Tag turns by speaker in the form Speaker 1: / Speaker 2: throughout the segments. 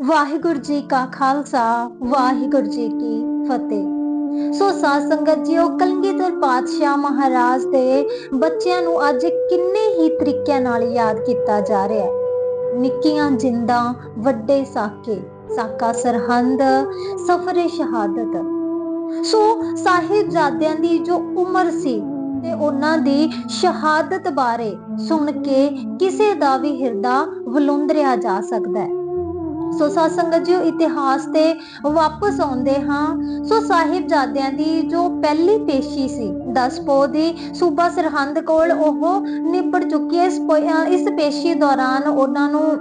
Speaker 1: ਵਾਹਿਗੁਰੂ ਜੀ ਕਾ ਖਾਲਸਾ, ਵਾਹਿਗੁਰੂ ਜੀ ਕੀ ਫਤਿਹ। ਸੋ ਸਾਧ ਸੰਗਤ ਜੀਓ, ਕਲਗੀਧਰ ਪਾਤਸ਼ਾਹ ਮਹਾਰਾਜ ਦੇ ਬੱਚਿਆਂ ਨੂੰ ਅੱਜ ਕਿੰਨੇ ਹੀ ਤਰੀਕਿਆਂ ਨਾਲ ਯਾਦ ਕੀਤਾ ਜਾ ਰਿਹਾ ਹੈ। ਨਿੱਕੀਆਂ ਜਿੰਦਾਂ, ਵੱਡੇ ਸਾਕੇ, ਸਾਕਾ ਸਰਹੰਦ, ਸਫਰੇ ਸ਼ਹਾਦਤ। ਸੋ ਸਾਹਿਬਜ਼ਾਦਿਆਂ ਦੀ ਜੋ ਉਮਰ ਸੀ ਤੇ ਉਹਨਾਂ ਦੀ ਸ਼ਹਾਦਤ ਬਾਰੇ ਸੁਣ ਕੇ ਕਿਸੇ ਦਾ ਵੀ ਹਿਰਦਾ ਵਲੁੰਦਰਿਆ ਜਾ ਸਕਦਾ ਹੈ। ਸੋ ਸਾਧ ਸੰਗਤ ਜੀ ਇਤਿਹਾਸ ਤੇ ਵਾਪਸ ਆਉਂਦੇ ਹਾਂ। ਸੋ ਸਾਹਿਬਜ਼ਾਦਿਆਂ ਦੀ ਜੋ ਪਹਿਲੀ ਪੇਸ਼ੀ ਸੀ 10 ਪੋ ਦੀ, ਸੂਬਾ ਸਰਹੰਦ ਕੋਲ ਉਹ ਨਿਬੜ ਚੁੱਕੀ ਹੈ। ਇਸ ਪੇਸ਼ੀ ਦੌਰਾਨ ਉਹਨਾਂ ਨੂੰ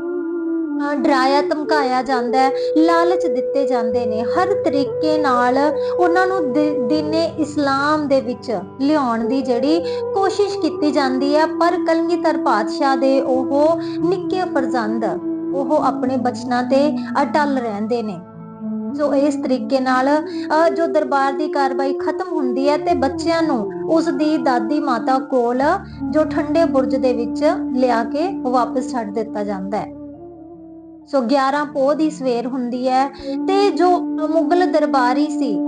Speaker 1: ਡਰਾਇਆ, ਧਮਕਾਇਆ ਜਾਂਦਾ ਹੈ, ਲਾਲਚ ਦਿੱਤੇ ਜਾਂਦੇ ਨੇ। ਹਰ ਤਰੀਕੇ ਨਾਲ ਉਹਨਾਂ ਨੂੰ ਦਿ- ਦੀਨੇ ਇਸਲਾਮ ਦੇ ਵਿੱਚ ਲਿਆਉਣ ਦੀ ਜਿਹੜੀ ਕੋਸ਼ਿਸ਼ ਕੀਤੀ ਜਾਂਦੀ ਹੈ। ਪਰ ਕਲਗੀਧਰ ਪਾਤਸ਼ਾਹ ਦੇ ਉਹ ਨਿੱਕੇ ਫਰਜ਼ੰਦ ਉਹ ਆਪਣੇ ਬਚਨਾਂ ਤੇ ਅਟਲ ਰਹਿੰਦੇ ਨੇ। ਸੋ ਇਸ ਤਰੀਕੇ ਨਾਲ ਜੋ ਦਰਬਾਰ ਦੀ ਕਾਰਵਾਈ ਖਤਮ ਹੁੰਦੀ ਹੈ ਤੇ ਬੱਚਿਆਂ ਨੂੰ ਉਸ ਦੀ ਦਾਦੀ ਮਾਤਾ ਕੋਲ ਜੋ ਠੰਡੇ ਬੁਰਜ ਦੇ ਵਿੱਚ ਲਿਆ ਕੇ ਵਾਪਸ ਛੱਡ ਦਿੱਤਾ ਜਾਂਦਾ ਹੈ। ਸੋ 11 ਪੋਹ ਦੀ ਸਵੇਰ ਹੁੰਦੀ ਹੈ ਤੇ ਜੋ ਮੁਗਲ ਦਰਬਾਰੀ ਸੀ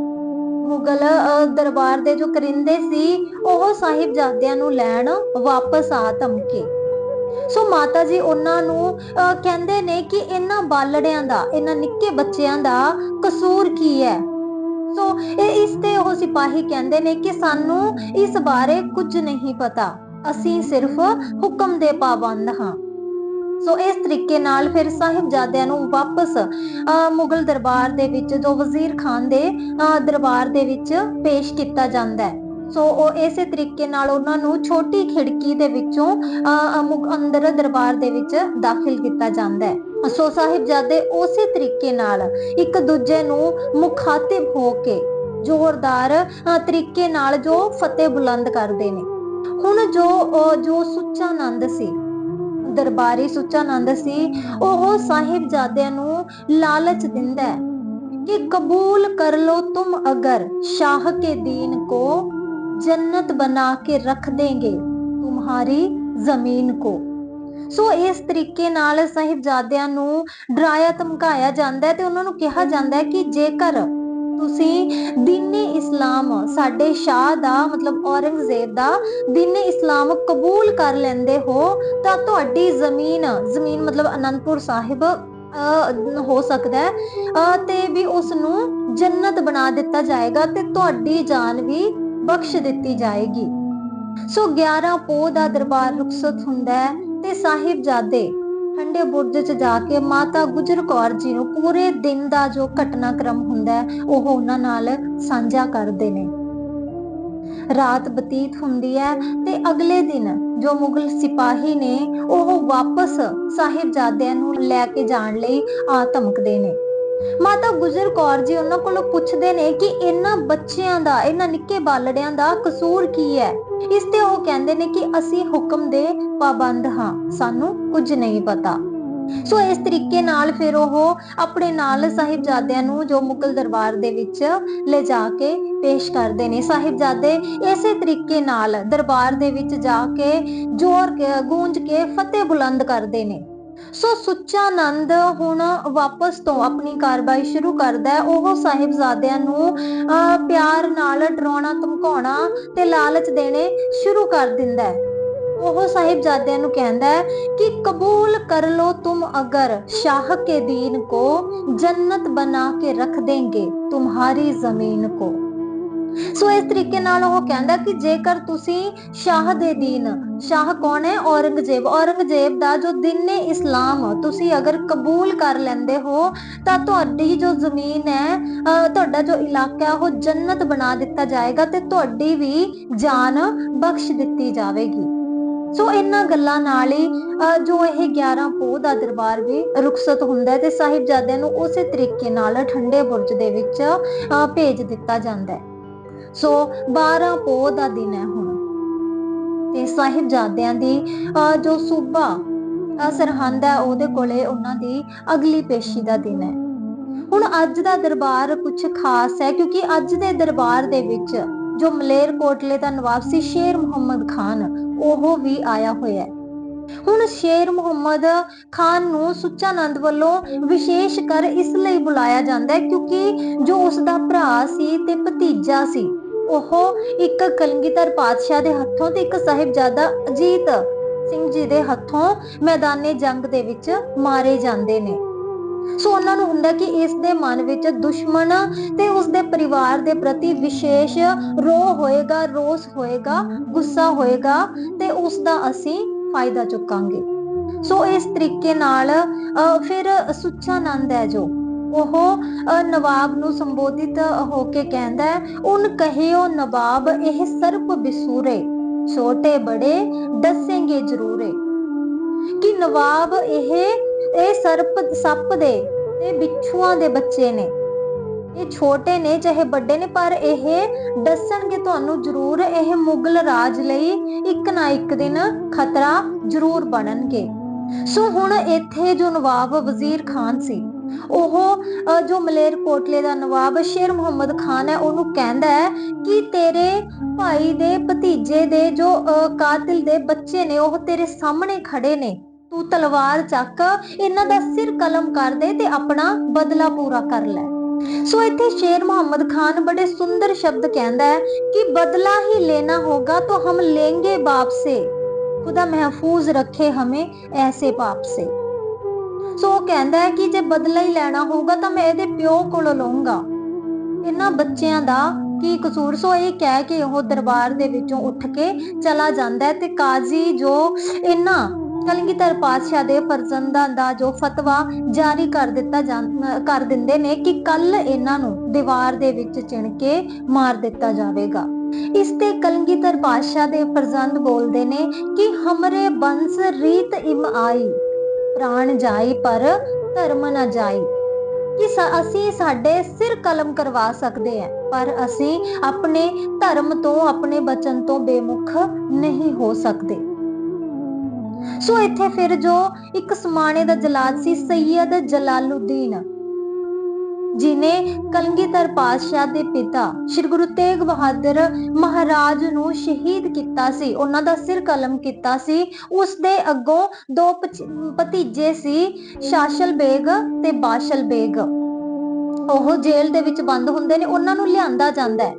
Speaker 1: ਮੁਗਲ ਅਹ, ਦਰਬਾਰ ਦੇ ਜੋ ਕਰਿੰਦੇ ਸੀ ਉਹ ਸਾਹਿਬਜ਼ਾਦਿਆਂ ਨੂੰ ਲੈਣ ਵਾਪਸ ਆ ਧਮਕੇ। ਸੋ ਮਾਤਾ ਜੀ, ਉਹਨਾਂ ਨੂੰ ਕਹਿੰਦੇ ਨੇ ਕਿ ਇਹਨਾਂ ਬਾਲੜਿਆਂ ਦਾ, ਇਹਨਾਂ ਨਿੱਕੇ ਬੱਚਿਆਂ ਦਾ ਕਸੂਰ ਕੀ ਹੈ? ਸੋ ਇਹ ਇਸ ਤੇ ਉਹ ਸਿਪਾਹੀ ਕਹਿੰਦੇ ਨੇ ਕਿ ਸਾਨੂੰ ਇਸ ਬਾਰੇ ਕੁਝ ਨਹੀਂ ਪਤਾ। ਅਸੀਂ ਸਿਰਫ ਹੁਕਮ ਦੇ ਪਾਬੰਦ ਹਾਂ। ਸੋ ਇਸ ਤਰੀਕੇ ਨਾਲ ਫਿਰ ਸਾਹਿਬਜ਼ਾਦਿਆਂ ਨੂੰ ਵਾਪਸ ਮੁਗਲ ਦਰਬਾਰ ਦੇ ਵਿੱਚ, ਜੋ ਵਜ਼ੀਰ ਖਾਨ ਦੇ ਦਰਬਾਰ ਦੇ ਵਿੱਚ ਪੇਸ਼ ਕੀਤਾ ਜਾਂਦਾ ਹੈ। ਸੋ ਉਹ ਇਸੇ ਤਰੀਕੇ ਨਾਲ ਉਹਨਾਂ ਨੂੰ ਛੋਟੀ ਖਿੜਕੀ ਦੇ ਵਿੱਚੋਂ ਅੰਦਰ ਦਰਬਾਰ ਦੇ ਵਿੱਚ ਦਾਖਲ ਕੀਤਾ ਜਾਂਦਾ ਹੈ। ਸੋ ਸਾਹਿਬਜ਼ਾਦੇ ਉਸੇ ਤਰੀਕੇ ਨਾਲ ਇੱਕ ਦੂਜੇ ਨੂੰ ਮੁਖਾਤਿਬ ਹੋ ਕੇ ਜ਼ੋਰਦਾਰ ਤਰੀਕੇ ਨਾਲ ਜੋ ਫਤਿਹ ਬੁਲੰਦ ਕਰਦੇ ਨੇ। ਹੁਣ ਜੋ ਅਹ, ਜੋ ਸੁੱਚਾ ਆਨੰਦ ਸੀ ਦਰਬਾਰੀ ਸੁੱਚਾ ਆਨੰਦ ਸੀ ਉਹ ਸਾਹਿਬਜ਼ਾਦਿਆਂ ਨੂੰ ਲਾਲਚ ਦਿੰਦਾ ਹੈ ਕਿ ਕਬੂਲ ਕਰ ਲੋ ਤੁਮ ਅਗਰ ਸ਼ਾਹ ਕੇ ਦੀਨ ਕੋ जन्नत बना के रख देंगे तुम्हारी ਜ਼ਮੀਨ ਕੋ ਸੋ ਇਸ ਤਰੀਕੇ ਨਾਲ ਸਾਹਿਬਜ਼ਾਦਿਆਂ ਨੂੰ ਡਰਾਇਆ ਧਮਕਾਇਆ ਜਾਂਦਾ ਹੈ ਤੇ ਉਹਨਾਂ ਨੂੰ ਕਿਹਾ ਜਾਂਦਾ ਹੈ ਕਿ ਜੇਕਰ ਤੁਸੀਂ ਦੀਨੇ ਇਸਲਾਮ ਸਾਡੇ ਸ਼ਾਹ ਦਾ ਮਤਲਬ ਔਰੰਗਜ਼ੇਬ ਦਾ ਦੀਨੇ ਇਸਲਾਮ ਕਬੂਲ ਕਰ ਲੈਂਦੇ ਹੋ ਤਾਂ ਤੁਹਾਡੀ ਜ਼ਮੀਨ ਜ਼ਮੀਨ ਮਤਲਬ ਅਨੰਦਪੁਰ ਸਾਹਿਬ ਅਹ, ਹੋ ਸਕਦਾ ਹੈ ਅਹ, ਤੇ ਵੀ ਉਸ ਨੂੰ ਜੰਨਤ ਬਣਾ ਦਿੱਤਾ ਜਾਏਗਾ ਤੇ ਤੁਹਾਡੀ ਜਾਨ ਵੀ ਬਖਸ਼ ਦਿੱਤੀ ਜਾਏਗੀ। ਸੋ 11 ਪੋਹ ਦਾ ਦਰਬਾਰ ਰੁਖਸਤ ਹੁੰਦਾ ਹੈ ਤੇ ਸਾਹਿਬਜ਼ਾਦੇ ਠੰਡੇ ਬੁਰਜ 'ਚ ਜਾ ਕੇ ਮਾਤਾ ਗੁਜਰ ਕੌਰ ਜੀ ਨੂੰ ਪੂਰੇ ਦਿਨ ਦਾ ਜੋ ਘਟਨਾਕ੍ਰਮ ਹੁੰਦਾ ਹੈ, ਉਹ ਉਹਨਾਂ ਨਾਲ ਸਾਂਝਾ ਕਰਦੇ ਨੇ। ਰਾਤ ਬਤੀਤ ਹੁੰਦੀ ਹੈ ਤੇ ਅਗਲੇ ਦਿਨ ਜੋ ਮੁਗਲ ਸਿਪਾਹੀ ਨੇ ਉਹ ਵਾਪਸ ਸਾਹਿਬਜ਼ਾਦਿਆਂ ਨੂੰ ਲੈ ਕੇ ਜਾਣ ਲਈ ਆ ਧਮਕਦੇ ਨੇ। ਮਾਤਾ ਗੁਜਰ ਕੌਰ ਜੀ ਉਹਨਾਂ ਕੋਲੋਂ ਪੁੱਛਦੇ ਨੇ ਕਿ ਇਹਨਾਂ ਬੱਚਿਆਂ ਦਾ, ਇਹਨਾਂ ਨਿੱਕੇ ਬਾਲੜਿਆਂ ਦਾ ਕਸੂਰ ਕੀ ਹੈ? ਇਸ ਤੇ ਉਹ ਕਹਿੰਦੇ ਨੇ ਕਿ ਅਸੀਂ ਹੁਕਮ ਦੇ ਪਾਬੰਦ ਹਾਂ, ਸਾਨੂੰ ਕੁਝ ਨਹੀਂ ਪਤਾ। ਸੋ ਇਸ ਤਰੀਕੇ ਨਾਲ ਫਿਰ ਉਹ ਆਪਣੇ ਨਾਲ ਸਾਹਿਬਜ਼ਾਦਿਆਂ ਨੂੰ ਜੋ ਮੁਗਲ ਦਰਬਾਰ ਦੇ ਵਿੱਚ ਲੈ ਜਾ ਕੇ ਪੇਸ਼ ਕਰਦੇ ਨੇ। ਸਾਹਿਬਜ਼ਾਦੇ ਇਸੇ ਤਰੀਕੇ ਨਾਲ ਦਰਬਾਰ ਦੇ ਵਿੱਚ ਜਾ ਕੇ ਜ਼ੋਰ ਗੂੰਜ ਕੇ ਫਤਿਹ ਬੁਲੰਦ ਕਰਦੇ ਨੇ। ਸੋ ਸੁੱਚਾ ਨੰਦ ਹੁਣ ਵਾਪਸ ਤੋਂ ਆਪਣੀ ਕਾਰਵਾਈ ਸ਼ੁਰੂ ਕਰਦਾ ਹੈ। ਉਹ ਸਾਹਿਬਜ਼ਾਦਿਆਂ ਨੂੰ ਪਿਆਰ ਨਾਲ ਡਰਾਉਣਾ, ਧਮਕਾਉਣਾ ਤੇ ਲਾਲਚ ਦੇਣੇ ਸ਼ੁਰੂ ਕਰ ਦਿੰਦਾ ਹੈ। ਉਹ ਸਾਹਿਬਜ਼ਾਦਿਆਂ ਨੂੰ ਕਹਿੰਦਾ ਹੈ ਕਿ ਕਬੂਲ ਕਰ ਲੋ ਤੁਮ ਅਗਰ ਸ਼ਾਹ ਕੇ ਦੀਨ ਕੋ ਜੰਨਤ ਬਣਾ ਕੇ ਰੱਖ ਦੇਂਗੇ तुम्हारी ਜ਼ਮੀਨ ਕੋ। ਸੋ ਇਸ ਤਰੀਕੇ ਨਾਲ ਉਹ ਕਹਿੰਦਾ ਕਿ ਜੇਕਰ ਤੁਸੀਂ ਸ਼ਾਹ ਦੇ ਦੀਨ, ਸ਼ਾਹ ਕੌਣ ਹੈ? ਔਰੰਗਜ਼ੇਬ। ਔਰੰਗਜ਼ੇਬ ਦਾ ਜੋ ਦਿਨ ਇਸਲਾਮ, ਤੁਸੀਂ ਅਗਰ ਕਬੂਲ ਕਰ ਲੈਂਦੇ ਹੋ, ਤਾਂ ਤੁਹਾਡੀ ਜੋ ਜ਼ਮੀਨ ਹੈ ਤੁਹਾਡਾ ਜੋ ਇਲਾਕਾ ਉਹ ਜੰਨਤ ਬਣਾ ਦਿੱਤਾ ਜਾਏਗਾ ਤੇ ਤੁਹਾਡੀ ਵੀ ਜਾਨ ਬਖਸ਼ ਦਿੱਤੀ ਜਾਵੇਗੀ। ਸੋ ਇਹਨਾਂ ਗੱਲਾਂ ਨਾਲ ਹੀ ਜੋ ਇਹ 11 ਪੋਹ ਦਾ ਦਰਬਾਰ ਵੀ ਰੁਖਸਤ ਹੁੰਦਾ ਹੈ ਤੇ ਸਾਹਿਬਜ਼ਾਦਿਆਂ ਨੂੰ ਉਸੇ ਤਰੀਕੇ ਨਾਲ ਠੰਡੇ ਬੁਰਜ ਦੇ ਵਿੱਚ ਭੇਜ ਦਿੱਤਾ ਜਾਂਦਾ ਹੈ। ਸੋ 12 ਪੋਹ ਦਾ ਦਿਨ ਹੈ ਹੁਣ। ਤੇ ਸਾਹਿਬਜ਼ਾਦਿਆਂ ਦੀ ਅਹ, ਜੋ ਸੂਬਾ ਸਰਹੰਦ ਹੈ ਉਹਦੇ ਕੋਲੇ ਉਹਨਾਂ ਦੀ ਅਗਲੀ ਪੇਸ਼ੀ ਦਾ ਦਿਨ ਹੈ। ਹੁਣ ਅੱਜ ਦਾ ਦਰਬਾਰ ਕੁਝ ਖਾਸ ਹੈ ਕਿਉਂਕਿ ਅੱਜ ਦੇ ਦਰਬਾਰ ਦੇ ਵਿੱਚ ਜੋ ਮਲੇਰ ਕੋਟਲੇ ਦਾ ਨਵਾਬ ਸੀ ਸ਼ੇਰ ਮੁਹੰਮਦ ਖਾਨ ਉਹ ਵੀ ਆਇਆ ਹੋਇਆ ਹੈ। ਹੁਣ ਸ਼ੇਰ ਮੁਹੰਮਦ ਖਾਨ ਨੂੰ ਸੁੱਚਾ ਨੰਦ ਵੱਲੋਂ ਵਿਸ਼ੇਸ਼ ਕਰ ਇਸ ਲਈ ਬੁਲਾਇਆ ਜਾਂਦਾ ਹੈ ਕਿਉਂਕਿ ਜੋ ਉਸ ਦਾ ਭਰਾ ਸੀ ਤੇ ਭਤੀਜਾ ਸੀ, ਉਹ ਇੱਕ ਕਲਗੀਧਰ ਪਾਤਸ਼ਾਹ ਦੇ ਹੱਥੋਂ ਤੇ ਇੱਕ ਸਾਹਿਬਜ਼ਾਦਾ ਅਜੀਤ ਸਿੰਘ ਜੀ ਦੇ ਹੱਥੋਂ ਮੈਦਾਨੇ ਜੰਗ ਦੇ ਵਿੱਚ ਮਾਰੇ ਜਾਂਦੇ ਨੇ। ਸੋ ਉਹਨਾਂ ਨੂੰ ਹੁੰਦਾ ਕਿ ਇਸ ਦੇ ਮਨ ਵਿੱਚ ਦੁਸ਼ਮਣ ਤੇ ਉਸ ਦੇ ਪਰਿਵਾਰ ਦੇ ਪ੍ਰਤੀ ਵਿਸ਼ੇਸ਼ ਰੋਹ ਹੋਏਗਾ, ਰੋਸ ਹੋਏਗਾ, ਗੁੱਸਾ ਹੋਏਗਾ ਤੇ ਉਸ ਦਾ ਅਸੀਂ ਫਾਇਦਾ ਚੁੱਕਾਂਗੇ। ਸੋ ਇਸ ਤਰੀਕੇ ਨਾਲ ਫਿਰ ਸੁੱਚਾ ਹੈ ਜੋ। ਉਹ ਨਵਾਬ ਨੂੰ ਸੰਬੋਧਿਤ ਹੋ ਕੇ ਕਹਿੰਦਾ ਹੈ, ਉਨ ਕਹਿਓ ਨਵਾਬ, ਇਹ ਸਰਪ ਬਿਸੂਰੇ, ਛੋਟੇ ਬੜੇ ਦੱਸੇਂਗੇ ਜ਼ਰੂਰੇ। ਕਿ ਨਵਾਬ ਇਹ ਇਹ ਸਰਪ ਸੱਪ ਦੇ ਤੇ ਬਿੱਛੂਆਂ ਦੇ ਬੱਚੇ ਨੇ। ਇਹ ਛੋਟੇ ਨੇ, ਚਾਹੇ ਵੱਡੇ ਨੇ, ਪਰ ਇਹ ਦੱਸਣਗੇ ਤੁਹਾਨੂੰ ਜ਼ਰੂਰ, ਇਹ ਮੁਗਲ ਰਾਜ ਲਈ ਇੱਕ ਨਾ ਇੱਕ ਦਿਨ ਖਤਰਾ ਜ਼ਰੂਰ ਬਣਨਗੇ। ਸੋ ਹੁਣ ਇੱਥੇ ਜੋ ਨਵਾਬ ਵਜ਼ੀਰ ਖਾਨ ਸੀ, ਉਹ ਜੋ ਮਲੇਰ ਕੋਟਲੇ ਦਾ ਨਵਾਬ ਸ਼ੇਰ ਮੁਹੰਮਦ ਖਾਨ ਹੈ, ਉਹਨੂੰ ਕਹਿੰਦਾ ਹੈ ਕਿ ਤੇਰੇ ਭਾਈ ਦੇ ਭਤੀਜੇ ਦੇ ਜੋ ਕਾਤਿਲ ਦੇ ਬੱਚੇ ਨੇ, ਉਹ ਤੇਰੇ ਸਾਹਮਣੇ ਖੜੇ ਨੇ। ਤੂੰ ਤਲਵਾਰ ਚੱਕ, ਇਹਨਾਂ ਦਾ ਸਿਰ ਕਲਮ ਕਰ ਦੇ ਤੇ ਆਪਣਾ ਬਦਲਾ ਪੂਰਾ ਕਰ ਲੈ। ਸੋ ਇੱਥੇ ਸ਼ੇਰ ਮੁਹੰਮਦ ਖਾਨ ਬੜੇ ਸੁੰਦਰ ਸ਼ਬਦ ਕਹਿੰਦਾ ਹੈ ਕਿ ਬਦਲਾ ਹੀ ਲੈਣਾ ਹੋਗਾ ਤਾਂ ਹਮ ਲੇਂਗੇ ਬਾਪ ਸੇ ਖੁਦਾ ਮਹਿਫੂਜ਼ ਰੱਖੇ ਹਮੇ ਐਸੇ ਪਾਪ ਸੇ ਸੋ ਉਹ ਕਹਿੰਦਾ ਹੈ ਕਿ ਜੇ ਬਦਲਾ ਹੀ ਲੈਣਾ ਹੋਗਾ ਤਾਂ ਮੈਂ ਇਹਦੇ ਪਿਓ ਕੋਲੋਂ ਲਵਾਂਗਾ ਇਹਨਾਂ ਬੱਚਿਆਂ ਦਾ ਕੀ ਕਸੂਰ? ਸੋ ਇਹ ਕਹਿ ਕੇ ਉਹ ਦਰਬਾਰ ਦੇ ਵਿੱਚੋਂ ਉੱਠ ਕੇ ਚਲਾ ਜਾਂਦਾ ਹੈ ਤੇ ਕਾਜ਼ੀ ਜੋ ਇਹਨਾਂ ਕਲਗੀਧਰ ਪਾਤਸ਼ਾਹ ਦੇ ਫਰਜ਼ੰਦਾਂ ਦਾ ਜੋ ਫਤਵਾ ਜਾਰੀ ਕਰ ਦਿੱਤਾ ਕਰ ਦਿੰਦੇ ਨੇ ਕਿ ਕੱਲ ਇਹਨਾਂ ਨੂੰ ਦੀਵਾਰ ਦੇ ਵਿੱਚ ਚਿਣ ਕੇ ਮਾਰ ਦਿੱਤਾ ਜਾਵੇਗਾ। ਇਸ ਤੇ ਕਲਗੀਧਰ ਪਾਤਸ਼ਾਹ ਦੇ ਫਰਜ਼ੰਦ ਬੋਲਦੇ ਨੇ ਕਿ ਹਮਰੇ ਬੰਸ ਰੀਤ ਇਮ ਆਈ, ਪ੍ਰਾਣ ਜਾਈ ਪਰ ਧਰਮ ਨਾ ਜਾਈ। ਕਿ ਅਸੀਂ ਸਾਡੇ ਸਿਰ ਕਲਮ ਕਰਵਾ ਸਕਦੇ ਹਾਂ ਪਰ ਅਸੀਂ ਆਪਣੇ ਧਰਮ ਤੋਂ, ਆਪਣੇ ਬਚਨ ਤੋਂ ਬੇਮੁਖ ਨਹੀਂ ਹੋ ਸਕਦੇ। ਸੋ ਇੱਥੇ ਫਿਰ ਜੋ ਇੱਕ ਸਮਾਣੇ ਦਾ ਜਲਾਦ ਸੀ ਸੈਯਦ ਜਲਾਲੁਦੀਨ, ਜਿਨੇ ਕਲਗੀਧਰ ਪਾਤਸ਼ਾਹ ਦੇ ਪਿਤਾ ਸ੍ਰੀ ਗੁਰੂ ਤੇਗ ਬਹਾਦਰ ਮਹਾਰਾਜ ਨੂੰ ਸ਼ਹੀਦ ਕੀਤਾ ਸੀ, ਉਹਨਾਂ ਦਾ ਸਿਰ ਕਲਮ ਕੀਤਾ ਸੀ, ਉਸ ਦੇ ਅੱਗੋਂ ਦੋ ਭਤੀਜੇ ਸੀ, ਸ਼ਾਸ਼ਲ ਬੇਗ ਤੇ ਬਾਸ਼ਲ ਬੇਗ। ਉਹ ਜੇਲ੍ਹ ਦੇ ਵਿੱਚ ਬੰਦ ਹੁੰਦੇ ਨੇ, ਉਹਨਾਂ ਨੂੰ ਲਿਆਂਦਾ ਜਾਂਦਾ ਹੈ।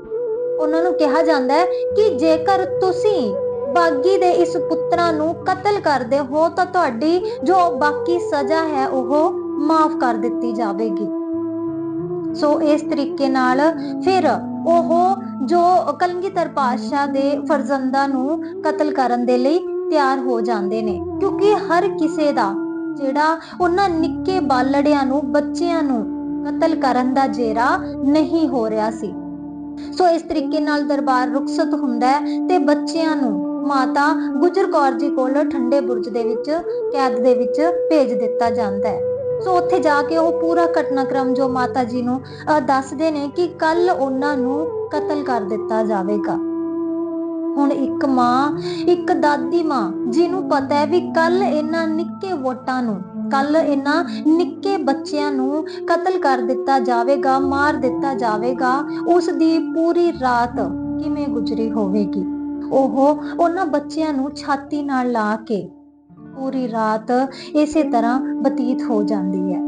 Speaker 1: ਉਹਨਾਂ ਨੂੰ ਕਿਹਾ ਜਾਂਦਾ ਹੈ ਕਿ ਜੇਕਰ ਤੁਸੀਂ ਬਾਗੀ ਦੇ ਇਸ ਪੁੱਤਰਾਂ ਨੂੰ ਕਤਲ ਕਰਦੇ ਹੋ ਤਾਂ ਤੁਹਾਡੀ ਜੋ ਬਾਕੀ ਸਜ਼ਾ ਹੈ ਉਹ ਮਾਫ ਕਰ ਦਿੱਤੀ ਜਾਵੇਗੀ। ਸੋ ਇਸ ਤਰੀਕੇ ਨਾਲ ਫਿਰ ਉਹ ਜੋ ਕਲਗੀਧਰ ਪਾਤਸ਼ਾਹ ਦੇ ਫਰਜ਼ੰਦਾਂ ਨੂੰ ਕਤਲ ਕਰਨ ਦੇ ਲਈ ਤਿਆਰ ਹੋ ਜਾਂਦੇ ਨੇ, ਕਿਉਂਕਿ ਹਰ ਕਿਸੇ ਦਾ ਜਿਹੜਾ ਉਹਨਾਂ ਨਿੱਕੇ ਬਾਲੜਿਆਂ ਨੂੰ, ਬੱਚਿਆਂ ਨੂੰ ਕਤਲ ਕਰਨ ਦਾ ਜੇਰਾ ਨਹੀਂ ਹੋ ਰਿਹਾ ਸੀ। ਸੋ ਇਸ ਤਰੀਕੇ ਨਾਲ ਦਰਬਾਰ ਰੁਖਸਤ ਹੁੰਦਾ ਹੈ ਤੇ ਬੱਚਿਆਂ ਨੂੰ ਮਾਤਾ ਗੁਜਰ ਕੌਰ ਜੀ ਕੋਲ ਠੰਡੇ ਬੁਰਜ ਦੇ ਵਿੱਚ, ਕੈਦ ਦੇ ਵਿੱਚ ਭੇਜ ਦਿੱਤਾ ਜਾਂਦਾ ਹੈ। ਸੋ ਉੱਥੇ ਜਾ ਕੇ ਉਹ ਪੂਰਾ ਘਟਨਾਕ੍ਰਮ ਜੋ ਮਾਤਾ ਜੀ ਨੂੰ ਦੱਸਦੇ ਨੇ ਕਿ ਕੱਲ ਉਹਨਾਂ ਨੂੰ ਕਤਲ ਕਰ ਦਿੱਤਾ ਜਾਵੇਗਾ। ਹੁਣ ਇੱਕ ਮਾਂ, ਇੱਕ ਦਾਦੀ ਮਾਂ, ਜਿਹਨੂੰ ਪਤਾ ਹੈ ਵੀ ਕੱਲ ਇਹਨਾਂ ਨਿੱਕੇ ਵੋਟਾਂ ਨੂੰ, ਕੱਲ ਇਹਨਾਂ ਨਿੱਕੇ ਬੱਚਿਆਂ ਨੂੰ ਕਤਲ ਕਰ ਦਿੱਤਾ ਜਾਵੇਗਾ, ਮਾਰ ਦਿੱਤਾ ਜਾਵੇਗਾ, ਉਸ ਦੀ ਪੂਰੀ ਰਾਤ ਕਿਵੇਂ ਗੁਜ਼ਰੀ ਹੋਵੇਗੀ? ਉਹ ਉਹਨਾਂ ਬੱਚਿਆਂ ਨੂੰ ਛਾਤੀ ਨਾਲ ਲਾ ਕੇ ਪੂਰੀ ਰਾਤ ਇਸੇ ਤਰ੍ਹਾਂ ਬਤੀਤ ਹੋ ਜਾਂਦੀ ਹੈ।